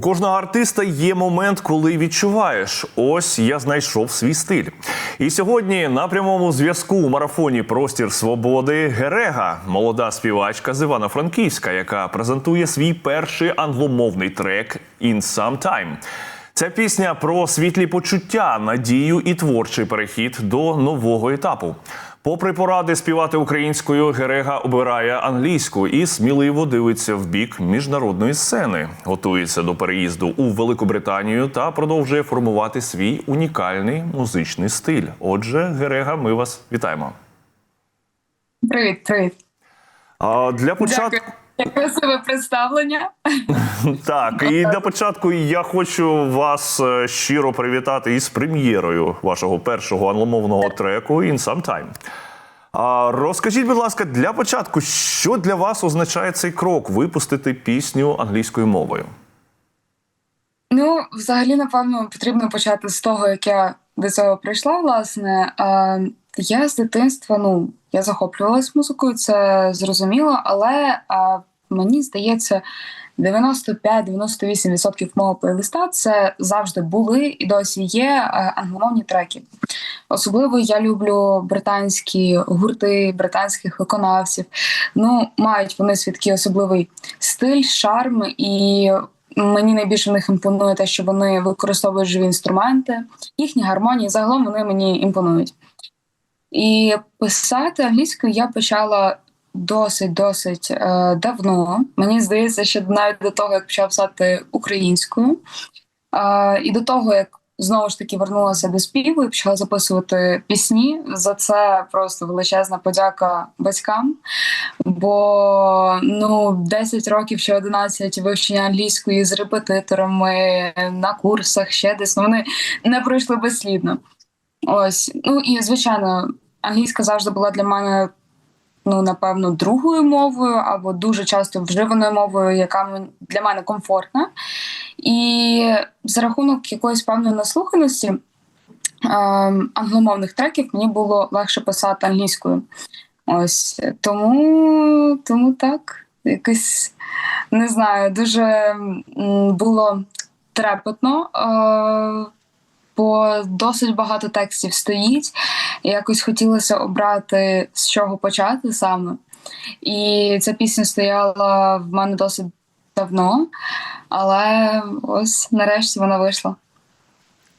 Кожного артиста є момент, коли відчуваєш, ось я знайшов свій стиль. І сьогодні на прямому зв'язку у марафоні Простір свободи Герега, молода співачка з Івано-Франківська, яка презентує свій перший англомовний трек «In Some Time». Ця пісня про світлі почуття, надію і творчий перехід до нового етапу. Попри поради співати українською, Герега обирає англійську і сміливо дивиться в бік міжнародної сцени, готується до переїзду у Великобританію та продовжує формувати свій унікальний музичний стиль. Отже, Герега, ми вас вітаємо. Привіт, привіт. А для початку. Дякую. Красиве представлення. Так, і для початку я хочу вас е, щиро привітати із прем'єрою вашого першого англомовного треку «In Some Time». А розкажіть, будь ласка, для початку, що для вас означає цей крок випустити пісню англійською мовою? Ну, взагалі, напевно, потрібно почати з того, як я до цього прийшла. Власне, я з дитинства, ну, я захоплювалась музикою, це зрозуміло, але мені здається, 95-98% мого плейлиста це завжди були і досі є англомовні треки. Особливо я люблю британські гурти, британських виконавців. Ну, мають вони свій такий особливий стиль, шарм і. Мені найбільше в них імпонує те, що вони використовують живі інструменти, їхні гармонії загалом вони мені імпонують. І писати англійською я почала досить досить е, давно. Мені здається, що навіть до того, як почала писати українською, е, і до того, як знову ж таки вернулася до співу і почала записувати пісні. За це просто величезна подяка батькам. Бо ну 10 років чи 11 вивчення англійської з репетиторами на курсах ще десь ну, вони не пройшли безслідно. Ось, ну і звичайно, англійська завжди була для мене. Ну, напевно, другою мовою або дуже часто вживаною мовою, яка для мене комфортна. І за рахунок якоїсь певної наслуханості е, англомовних треків мені було легше писати англійською. Ось тому, тому так, якось не знаю, дуже було трепетно. Е, бо досить багато текстів стоїть. і Якось хотілося обрати з чого почати саме. І ця пісня стояла в мене досить давно, але ось нарешті вона вийшла.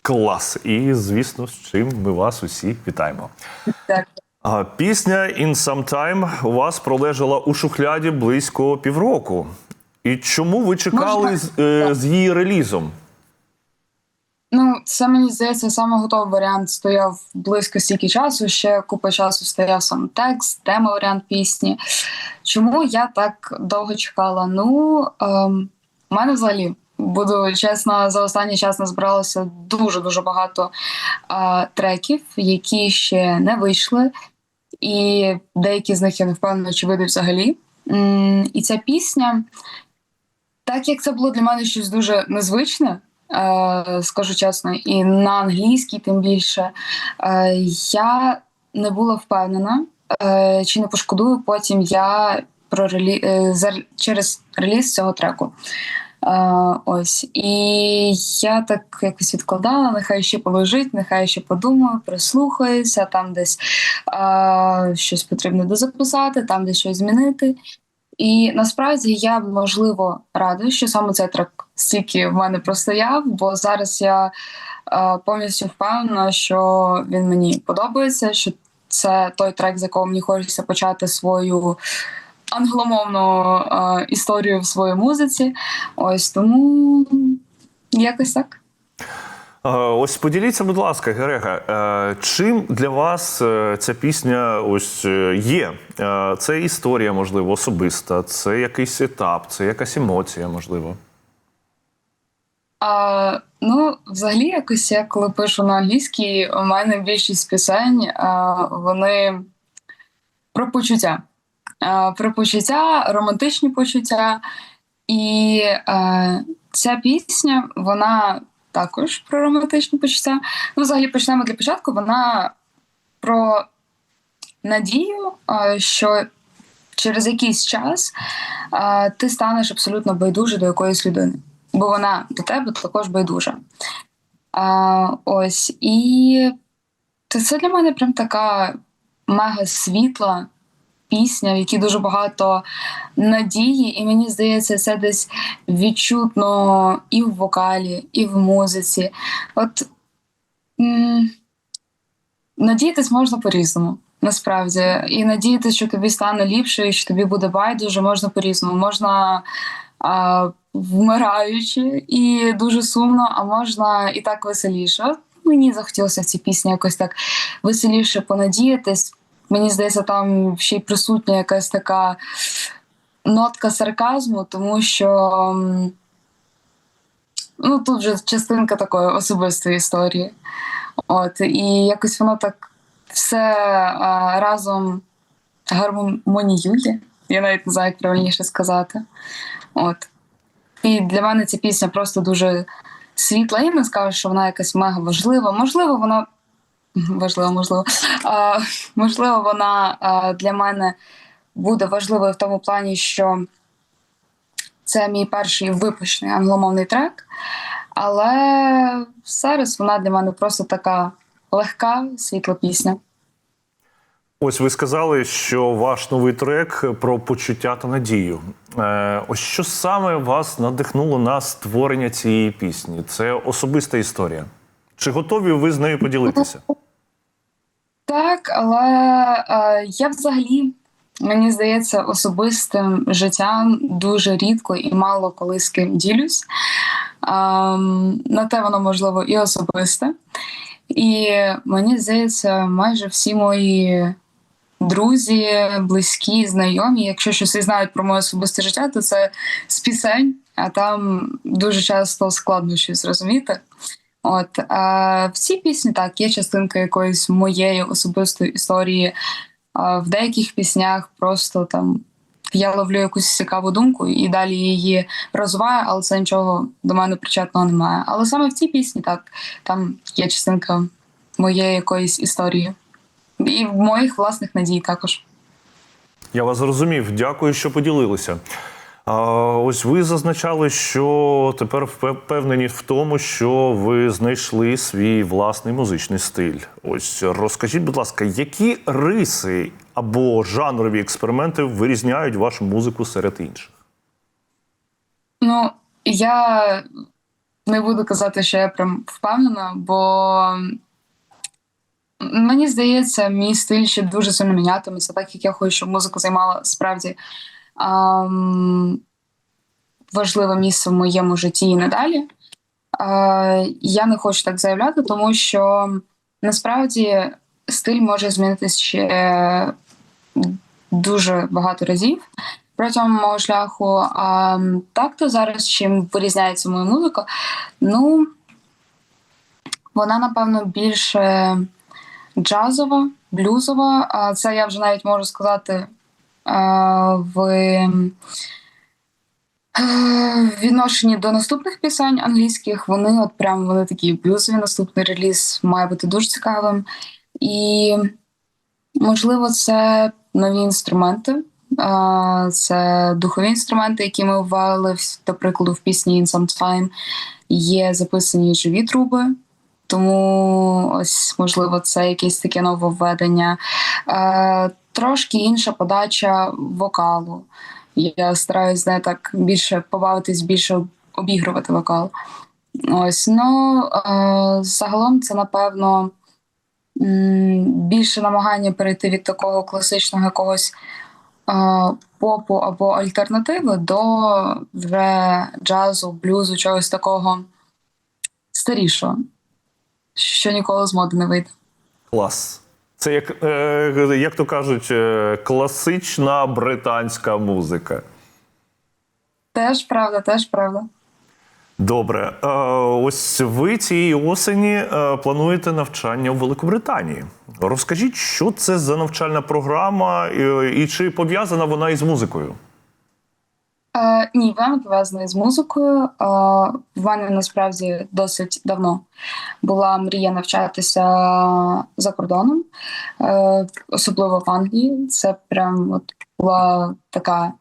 Клас! І, звісно, з чим ми вас усі вітаємо. Так. Пісня «In Some Time» у вас пролежала у шухляді близько півроку. І чому ви чекали Можна? з, е, з її релізом? Ну, це мені здається, саме готовий варіант стояв близько стільки часу. Ще купа часу стояв сам текст, тема варіант пісні. Чому я так довго чекала? Ну, ем, у мене взагалі. Буду чесно, за останній час назбиралося дуже дуже багато е, треків, які ще не вийшли, і деякі з них я не впевнена, чи вийдуть взагалі. М, і ця пісня, так як це було для мене щось дуже незвичне, скажу чесно, і на англійській, тим більше, е, я не була впевнена, е, чи не пошкодую потім я про релі... е, через реліз цього треку. Е, ось і я так якось відкладала, нехай ще полежить, нехай ще подумаю, прислухаюся, там десь е, щось потрібно дозаписати, там десь щось змінити. І насправді я можливо рада, що саме цей трек стільки в мене простояв, бо зараз я е, повністю впевнена, що він мені подобається. Що це той трек, з якого мені хочеться почати свою англомовну е, історію в своїй музиці. Ось тому якось так. Е, Ось поділіться, будь ласка, Герега, е, чим для вас е, ця пісня ось є? Це історія, можливо, особиста, це якийсь етап, це якась емоція, можливо. А, ну, взагалі, якось я коли пишу на англійській, у мене більшість пісень а, вони про почуття. А, про почуття, романтичні почуття. І а, ця пісня, вона також про романтичні почуття. Ну, взагалі, почнемо для початку. Вона про надію, що через якийсь час ти станеш абсолютно байдуже до якоїсь людини. бо вона до тебе також байдужа. Ось і це, для мене прям така мега світла пісня, в якій дуже багато надії, і мені здається, це десь відчутно і в вокалі, і в музиці. От м- надіятись можна по-різному. Насправді, і надіятися, що тобі стане ліпше, і що тобі буде байдуже, можна по-різному. Можна а, вмираючи і дуже сумно, а можна і так веселіше. Мені захотілося в цій пісні якось так веселіше понадіятись. Мені здається, там ще й присутня якась така нотка сарказму, тому що ну, тут вже частинка такої особистої історії. От, і якось воно так все а, разом гармоніює. Я навіть не знаю, як правильніше сказати. От. І для мене ця пісня просто дуже світла. Я не скажу, що вона якась мега важлива. Можливо, вона важливо, можливо. А, можливо, вона а, для мене буде важливою в тому плані, що це мій перший випущений англомовний трек. Але зараз вона для мене просто така легка, світла пісня. Ось ви сказали, що ваш новий трек про почуття та надію. Е, ось що саме вас надихнуло на створення цієї пісні? Це особиста історія. Чи готові ви з нею поділитися? Так, але е, я взагалі, мені здається, особистим життям дуже рідко і мало коли з ким ділюсь. Ем, на те воно можливо і особисте. І мені здається, майже всі мої друзі, близькі, знайомі, якщо щось і знають про моє особисте життя, то це з пісень, а там дуже часто складно щось зрозуміти. От а в цій пісні так є частинка якоїсь моєї особистої історії. А в деяких піснях просто там я ловлю якусь цікаву думку і далі її розвиваю, але це нічого до мене причетного немає. Але саме в цій пісні так там є частинка моєї якоїсь історії. І моїх власних надій також. Я вас зрозумів. Дякую, що поділилися. Ось ви зазначали, що тепер впевнені в тому, що ви знайшли свій власний музичний стиль. Ось розкажіть, будь ласка, які риси або жанрові експерименти вирізняють вашу музику серед інших? Ну, я не буду казати, що я прям впевнена, бо мені здається, мій стиль ще дуже сильно мінятиметься, так як я хочу, щоб музика займала справді важливе місце в моєму житті і надалі. Я не хочу так заявляти, тому що насправді стиль може змінитися ще дуже багато разів протягом мого шляху. А так то зараз чим вирізняється моя музика? Ну, вона, напевно, більше джазова, блюзова. Це я вже навіть можу сказати в е, відношенні до наступних пісень англійських. Вони от прям вони такі блюзові. Наступний реліз має бути дуже цікавим. І, можливо, це нові інструменти. Це духові інструменти, які ми ввели, до прикладу, в пісні In Some Time є записані живі труби. Тому ось можливо це якесь таке нововведення. Трошки інша подача вокалу. Я стараюсь не так більше побавитись, більше обігрувати вокал. Ось ну е, загалом це напевно більше намагання перейти від такого класичного якогось е, попу або альтернативи до вже джазу, блюзу, чогось такого старішого що ніколи з моди не вийде. Клас. Це як, е, як то кажуть, е, класична британська музика. Теж правда, теж правда. Добре. Е, ось ви цієї осені плануєте навчання у Великобританії. Розкажіть, що це за навчальна програма і чи пов'язана вона із музикою? Е, ні, вона пов'язана з музикою. Е, в мене насправді досить давно була мрія навчатися за кордоном, е, особливо в Англії. Це прям от була така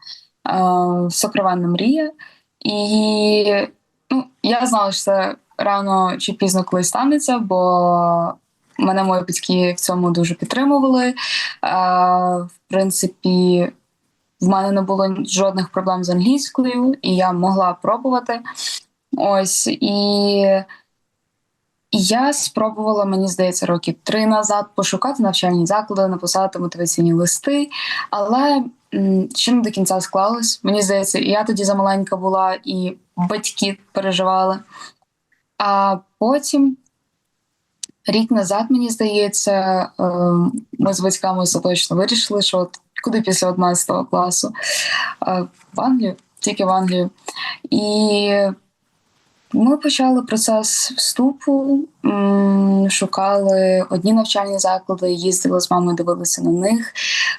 е, сокровенна мрія. І Ну, я знала, що це рано чи пізно колись станеться, бо мене мої батьки в цьому дуже підтримували. Е, в принципі, в мене не було жодних проблем з англійською, і я могла пробувати. Ось і я спробувала, мені здається, роки три назад пошукати навчальні заклади, написати мотиваційні листи, але ще не до кінця склалось. Мені здається, і я тоді замаленька була, і батьки переживали. А потім, рік назад, мені здається, е, ми з батьками остаточно вирішили, що от куди після 11 класу? Е, В Англію, тільки в Англію. І ми почали процес вступу, шукали одні навчальні заклади, їздили з мамою, дивилися на них.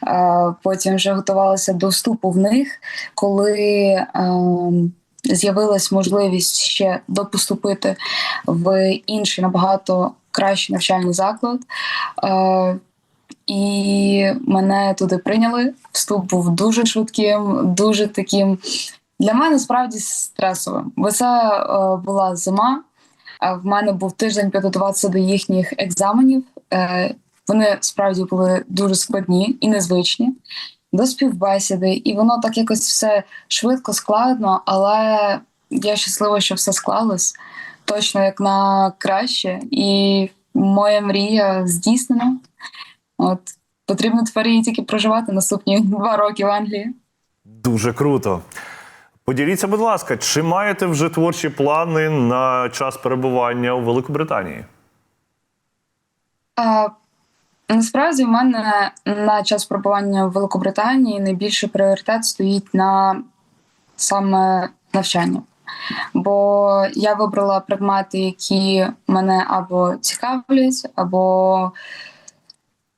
Е, Потім вже готувалися до вступу в них, коли ем, з'явилась можливість ще допоступити в інший набагато кращий навчальний заклад. Е, І мене туди прийняли. Вступ був дуже швидким, дуже таким для мене справді стресовим. Бо це е, була зима. а В мене був тиждень підготуватися до їхніх екзаменів. Е, Вони справді були дуже складні і незвичні до співбесіди, і воно так якось все швидко, складно, але я щаслива, що все склалось точно як на краще, і моя мрія здійснена. От потрібно тепер її тільки проживати наступні два роки в Англії. Дуже круто. Поділіться, будь ласка, чи маєте вже творчі плани на час перебування у Великобританії? А, насправді в мене на час перебування в Великобританії найбільший пріоритет стоїть на саме навчання. Бо я вибрала предмети, які мене або цікавлять, або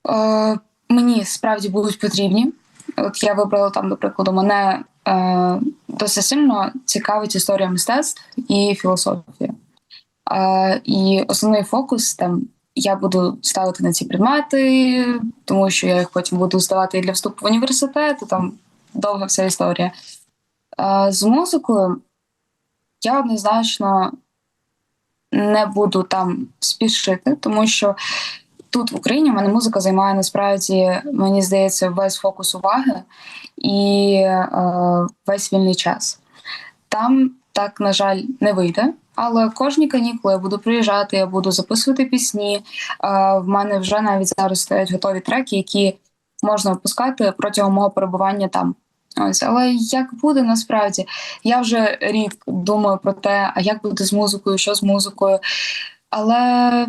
е, мені справді будуть потрібні. От я вибрала там, до прикладу, мене е, досить сильно цікавить історія мистецтв і філософія. Е, і основний фокус там я буду ставити на ці предмети, тому що я їх потім буду здавати і для вступу в університет, там довга вся історія. Е, з музикою я однозначно не буду там спішити, тому що тут в Україні в мене музика займає насправді, мені здається, весь фокус уваги і е, весь вільний час. Там так, на жаль, не вийде. Але кожні канікули я буду приїжджати, я буду записувати пісні. Е, в мене вже навіть зараз стоять готові треки, які можна випускати протягом мого перебування там. Ось, але як буде насправді, я вже рік думаю про те, а як буде з музикою, що з музикою. Але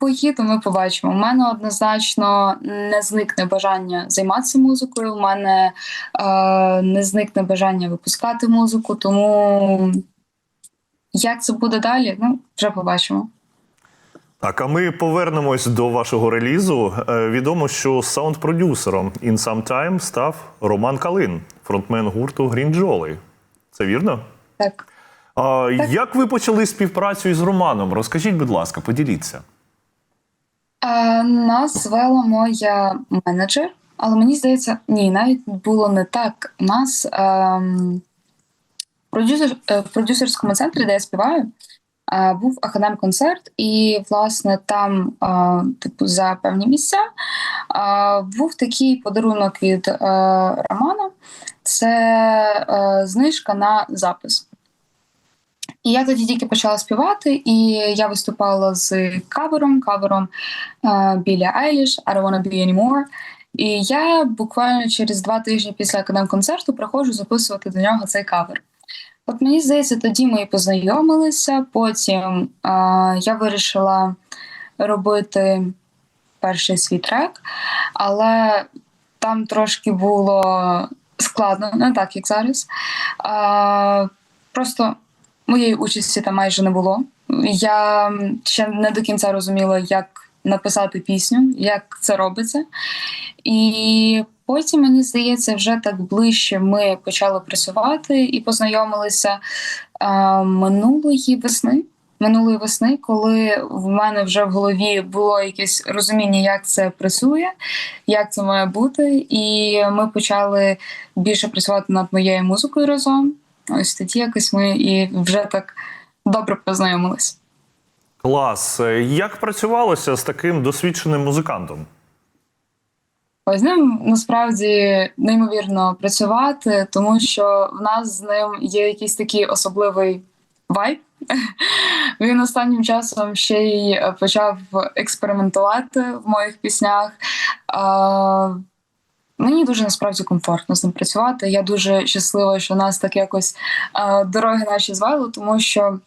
поїду, ми побачимо. У мене однозначно не зникне бажання займатися музикою. У мене е, не зникне бажання випускати музику, тому як це буде далі, ну вже побачимо. Так, а ми повернемось до вашого релізу. Е, Відомо, що саунд-продюсером In Some Time став Роман Калин, фронтмен гурту Грінджоли. Це вірно? Так. А як ви почали співпрацю із Романом? Розкажіть, будь ласка, поділіться. Е, нас звела моя менеджер, але мені здається, ні, навіть було не так. Нас ем, продюсер, е, в продюсерському центрі, де я співаю, е, був академ-концерт, і, власне, там, е, типу, за певні місця е, був такий подарунок від е, Романа. Це е, знижка на запис. І я тоді тільки почала співати, і я виступала з кавером, кавером е, Білі Айліш I don't wanna be anymore. І я буквально через два тижні після академ-концерту приходжу записувати до нього цей кавер. От мені здається, тоді ми і познайомилися. Потім е, я вирішила робити перший свій трек, але там трошки було складно, не так як зараз. Е, просто моєї участі там майже не було. Я ще не до кінця розуміла, як написати пісню, як це робиться. І потім, мені здається, вже так ближче ми почали працювати і познайомилися а, минулої весни. Минулої весни, коли в мене вже в голові було якесь розуміння, як це працює, як це має бути, і ми почали більше працювати над моєю музикою разом. Ось тоді якось ми і вже так добре познайомились. Клас. Як працювалося з таким досвідченим музикантом? З ним насправді неймовірно працювати, тому що в нас з ним є якийсь такий особливий вайб. Він останнім часом ще й е, почав експериментувати в моїх піснях. Мені дуже насправді комфортно з ним працювати. Я дуже щаслива, що нас так якось а, дороги наші звели, тому що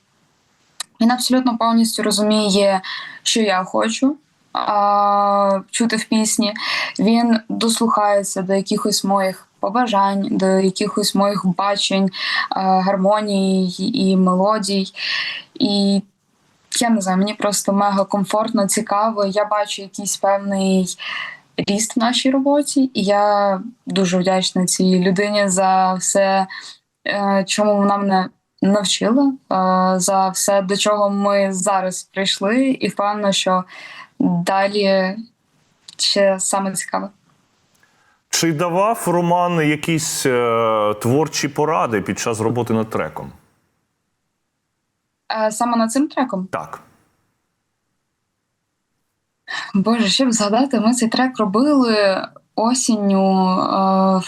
він абсолютно повністю розуміє, що я хочу а, чути в пісні. Він дослухається до якихось моїх побажань, до якихось моїх бачень, а, гармоній і мелодій. І я не знаю, мені просто мега комфортно, цікаво. Я бачу якийсь певний ріст в нашій роботі, і я дуже вдячна цій людині за все, е, чому вона мене навчила, е, за все, до чого ми зараз прийшли, і впевнена, що далі ще саме цікаве. Чи давав Роман якісь е, творчі поради під час роботи над треком? Е, Саме над цим треком. Так. Боже, щоб згадати, ми цей трек робили осінню. Е,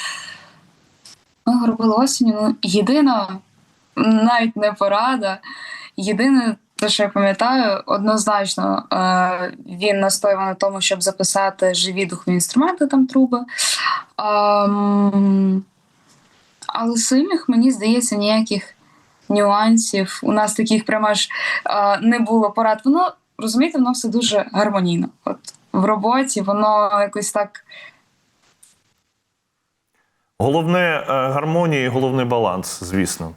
ми його робили осінню. Ну, єдина, навіть не порада. Єдине, те, що я пам'ятаю, однозначно е, він настоював на тому, щоб записати живі духові інструменти, там труби. Ем, але сильних, мені здається, ніяких нюансів. У нас таких прямо аж е, не було порад. Воно розумієте, воно все дуже гармонійно. От в роботі воно якось так. Головне е, гармонія і головний баланс, звісно.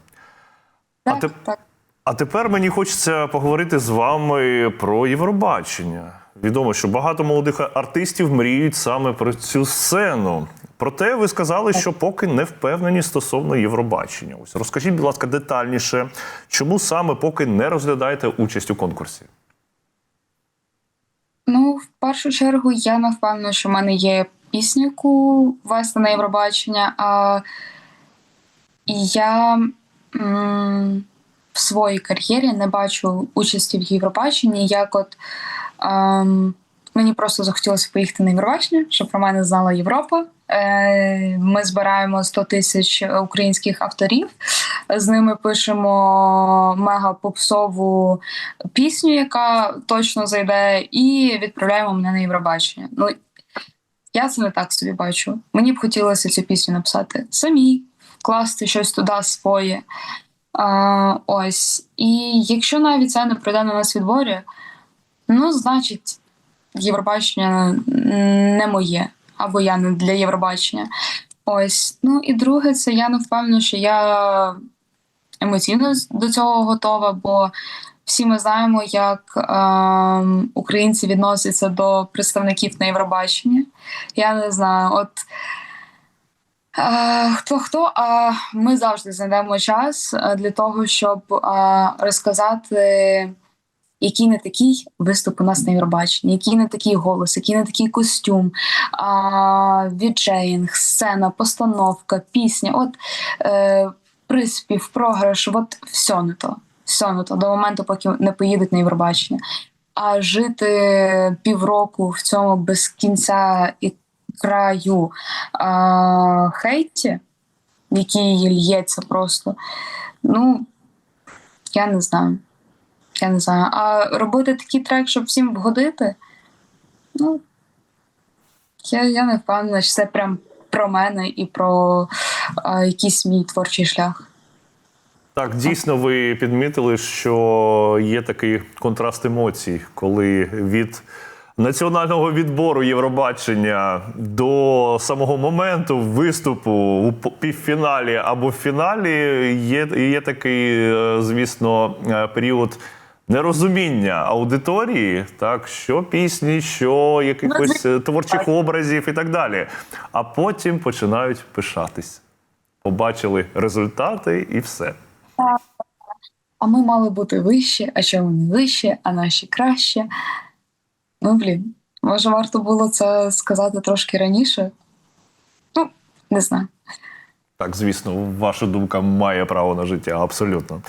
А Так, так. А тепер мені хочеться поговорити з вами про Євробачення. Відомо, що багато молодих артистів мріють саме про цю сцену. Проте ви сказали, що поки не впевнені стосовно Євробачення. Ось розкажіть, будь ласка, детальніше, чому саме поки не розглядаєте участь у конкурсі? Ну, в першу чергу, я не впевнена, що в мене є пісняку вести на Євробачення. А я м, в своїй кар'єрі не бачу участі в Євробаченні. Як от ем, мені просто захотілося поїхати на Євробачення, щоб про мене знала Європа. Ми збираємо 100 тисяч українських авторів. З ними пишемо мега попсову пісню, яка точно зайде, і відправляємо мене на Євробачення. Ну я це не так собі бачу. Мені б хотілося цю пісню написати самі, вкласти щось туди своє. А, ось. І якщо навіть це не пройде на нас відборі, ну, значить, Євробачення не моє, або я не для Євробачення. Ось. Ну і друге, це я не впевнена, що я емоційно до цього готова, бо всі ми знаємо, як е, українці відносяться до представників на Євробаченні. Я не знаю, от е, хто хто, а ми завжди знайдемо час е, для того, щоб е, розказати, який не такий виступ у нас на Євробаченні, який не такий голос, який не такий костюм, віджеїнг, сцена, постановка, пісня. От е, приспів, програш, от все не то. Все не то до моменту, поки не поїдуть на Євробачення. А жити півроку в цьому без кінця і краю а, хейті, який лється просто. Ну, я не знаю. Я не знаю. А робити такий трек, щоб всім вгодити, ну, я, я не впевнена, що це прям про мене і про а, якийсь мій творчий шлях. Так, дійсно, ви підмітили, що є такий контраст емоцій, коли від національного відбору Євробачення до самого моменту виступу у півфіналі або в фіналі є, є такий, е, звісно, е, період. Нерозуміння аудиторії, так що пісні, що якихось е, творчих образів і так далі. А потім починають пишатись. Побачили результати і все. А ми мали бути вище, а чому не вище, а наші краще. Ну, блін, може, варто було це сказати трошки раніше? Ну, не знаю. Так, звісно, ваша думка має право на життя, абсолютно.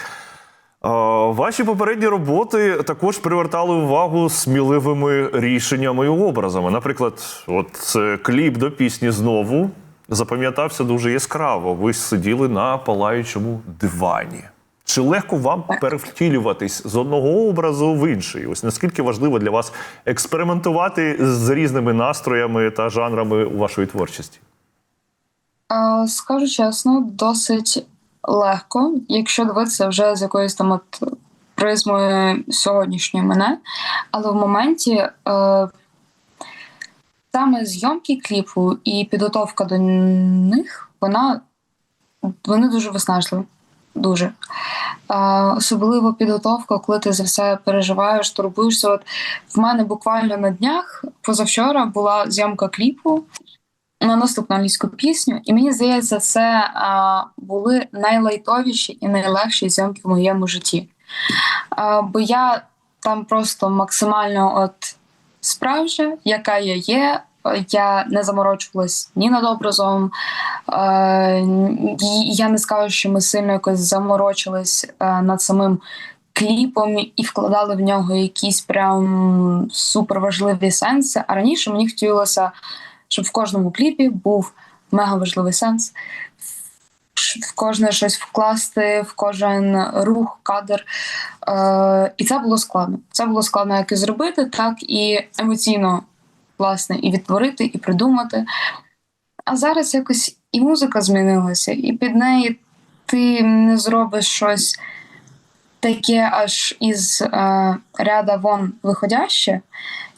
Ваші попередні роботи також привертали увагу сміливими рішеннями і образами. Наприклад, от кліп до пісні знову запам'ятався дуже яскраво. Ви сиділи на палаючому дивані. Чи легко вам перевтілюватись з одного образу в інший? Ось наскільки важливо для вас експериментувати з різними настроями та жанрами у вашої творчості? Скажу чесно, досить легко, якщо дивитися вже з якоюсь там от призмою сьогоднішньої мене. Але в моменті е, саме зйомки кліпу і підготовка до них, вона вони дуже виснажливі. Дуже. Е, особливо підготовка, коли ти за все переживаєш, турбуєшся. От в мене буквально на днях позавчора була зйомка кліпу на наступну англійську пісню, і мені здається, це а, були найлайтовіші і найлегші зйомки в моєму житті. А, бо я там просто максимально от справжня, яка я є. Я не заморочувалась ні над образом. Е, я не скажу, що ми сильно якось заморочились над самим кліпом і вкладали в нього якісь прям суперважливі сенси. А раніше мені хотілося щоб в кожному кліпі був мега важливий сенс. В кожне щось вкласти, в кожен рух, кадр. Е, І це було складно. Це було складно як і зробити, так і емоційно, власне, і відтворити, і придумати. А зараз якось і музика змінилася, і під неї ти не зробиш щось таке аж із е, ряда вон виходяще,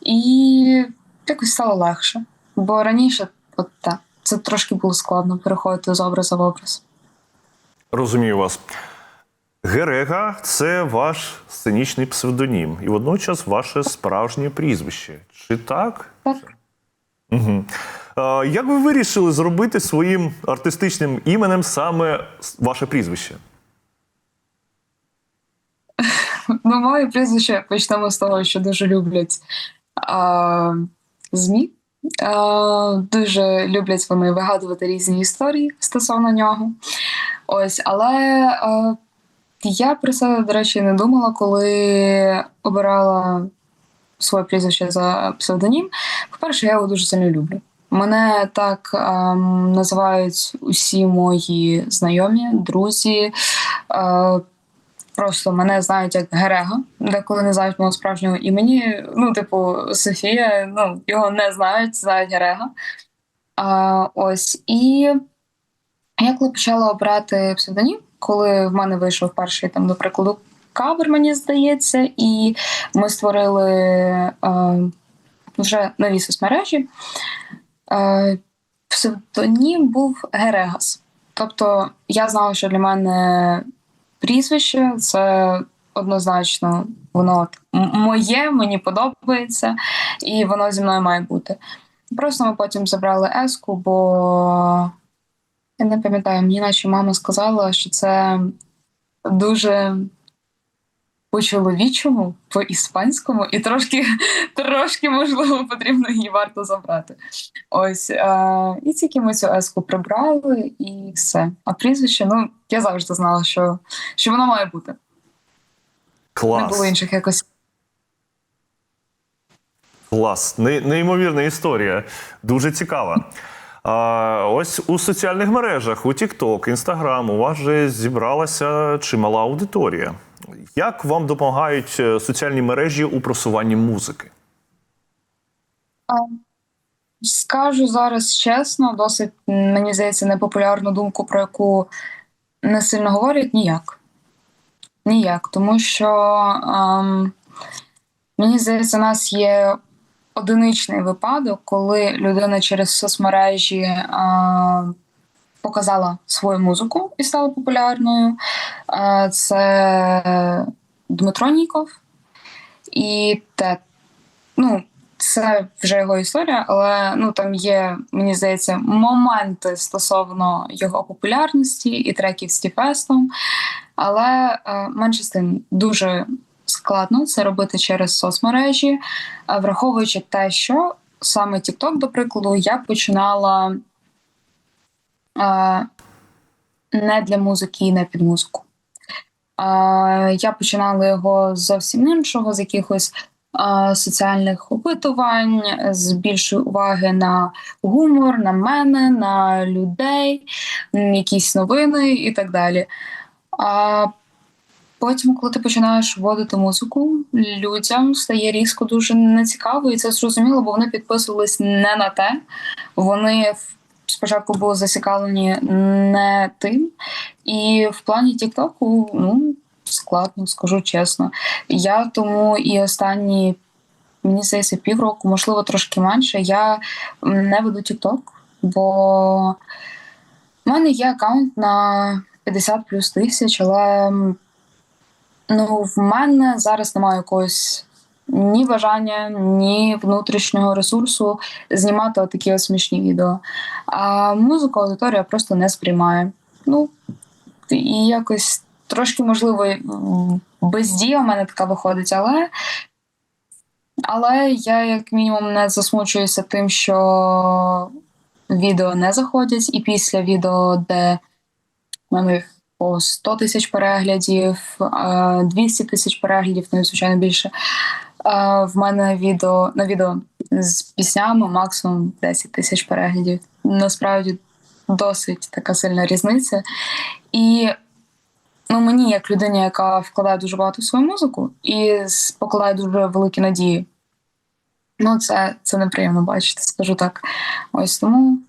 і якось стало легше. Бо раніше, от так, це трошки було складно переходити з образу в образ. Розумію вас. Герега це ваш сценічний псевдонім, і водночас ваше справжнє прізвище. Чи так? Так. Угу. А, як ви вирішили зробити своїм артистичним іменем саме ваше прізвище? Ну, моє прізвище почнемо з того, що дуже люблять а, ЗМІ. Дуже люблять вони вигадувати різні історії стосовно нього. Ось, але я про це, до речі, не думала, коли обирала своє прізвище за псевдонім. По-перше, я його дуже сильно люблю. Мене так ем, називають усі мої знайомі, друзі. Е, Просто мене знають як Герега, деколи не знають мого справжнього імені. Ну, типу, Софія, ну, його не знають, знають Герега. А, Ось. І я коли почала обирати псевдонім, коли в мене вийшов перший, там, до прикладу, кавер, мені здається, і ми створили а, вже нові соцмережі. А, псевдонім був Герегас. Тобто я знала, що для мене прізвище це однозначно воно моє, мені подобається, і воно зі мною має бути. Просто ми потім забрали еску, бо я не пам'ятаю, мені наче мама сказала, що це дуже по-чоловічому, по-іспанському, і трошки, трошки, можливо, потрібно її варто забрати. Ось. Е- і тільки ми цю еску прибрали, і все. А прізвище, ну, я завжди знала, що, що воно має бути. Клас. Не було інших якось. Клас. Не- Неймовірна історія. Дуже цікава. А, ось у соціальних мережах, у TikTok, Instagram, у вас вже зібралася чимала аудиторія. Як вам допомагають е, соціальні мережі у просуванні музики? Скажу зараз чесно, досить, мені здається, непопулярну думку, про яку не сильно говорять ніяк. Ніяк. Тому що ем, мені здається, у нас є одиничний випадок, коли людина через соцмережі е, показала свою музику і стала популярною. Це Дмитро Ніков. І те, ну, це вже його історія, але ну там є, мені здається, моменти стосовно його популярності і треків з Тіфестом. Але е, менше з тим дуже складно це робити через соцмережі, враховуючи те, що саме TikTok, до прикладу, я починала. Не для музики і не під музику. Я починала його зовсім іншого, з якихось соціальних опитувань, з більшої уваги на гумор, на мене, на людей, якісь новини і так далі. А потім, коли ти починаєш вводити музику, людям стає різко дуже нецікаво, і це зрозуміло, бо вони підписувались не на те. Вони спочатку були зацікавлені не тим. І в плані Тіктоку, ну, складно, скажу чесно. Я тому і останні, мені здається, півроку, можливо, трошки менше, я не веду Тікток, бо в мене є аккаунт на 50 плюс тисяч, але ну, в мене зараз немає якогось ні бажання, ні внутрішнього ресурсу знімати такі смішні відео. А музику аудиторія просто не сприймає. Ну, і якось трошки, можливо, бездія в мене така виходить, але, але я, як мінімум, не засмучуюся тим, що відео не заходять, і після відео, де на них по 100 тисяч переглядів, е, 200 тисяч переглядів, ну і звичайно більше. Е, В мене відео на відео з піснями максимум 10 тисяч переглядів. Насправді досить така сильна різниця. І ну, мені, як людині, яка вкладає дуже багато в свою музику і покладає дуже великі надії. Ну, це, це неприємно бачити, скажу так. Ось тому,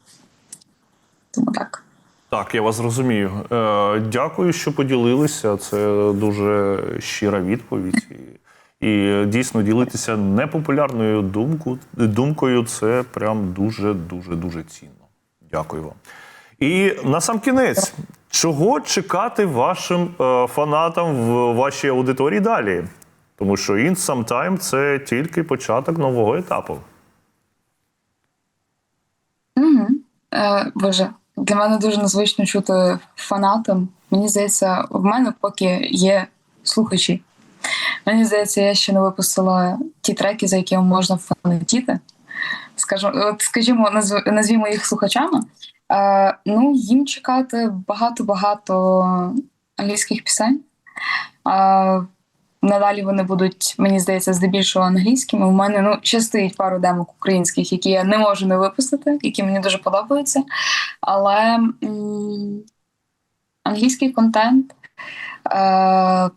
тому так. Так, я вас розумію. Е, дякую, що поділилися. Це дуже щира відповідь. І, і дійсно ділитися непопулярною думку, думкою це прям дуже, дуже, дуже цінно. Дякую вам. І на сам кінець, чого чекати вашим е, фанатам в вашій аудиторії далі? Тому що In Some Time – це тільки початок нового етапу. Угу. Е, Боже, для мене дуже незвично чути фанатам. Мені здається, в мене поки є слухачі. Мені здається, я ще не випустила ті треки, за якими можна фанатіти. Скажімо, от, скажімо, назвімо їх слухачами. Е, ну, їм чекати багато-багато англійських пісень. Е, Надалі вони будуть, мені здається, здебільшого англійськими. У мене ну ще стоїть пару демок українських, які я не можу не випустити, які мені дуже подобаються. Але м- англійський контент е-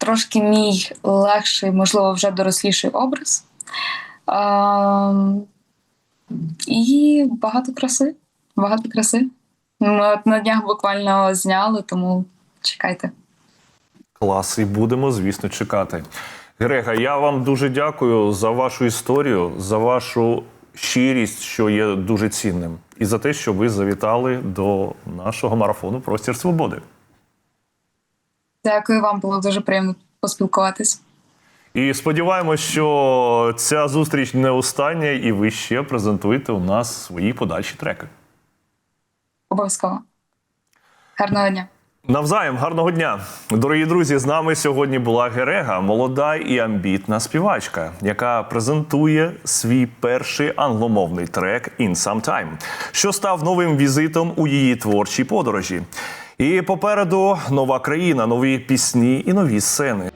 трошки мій легший, можливо, вже доросліший образ. Е- і багато краси. Багато краси. Ми от на днях буквально зняли, тому чекайте. Клас, і будемо, звісно, чекати. Грега, я вам дуже дякую за вашу історію, за вашу щирість, що є дуже цінним, і за те, що ви завітали до нашого марафону Простір Свободи. Дякую вам, було дуже приємно поспілкуватись. І сподіваємось, що ця зустріч не остання, і ви ще презентуєте у нас свої подальші треки. Обов'язково. Гарного дня. Навзаєм, гарного дня, дорогі друзі. З нами сьогодні була Герега, молода і амбітна співачка, яка презентує свій перший англомовний трек «In Some Time», що став новим візитом у її творчій подорожі. І попереду нова країна, нові пісні і нові сцени.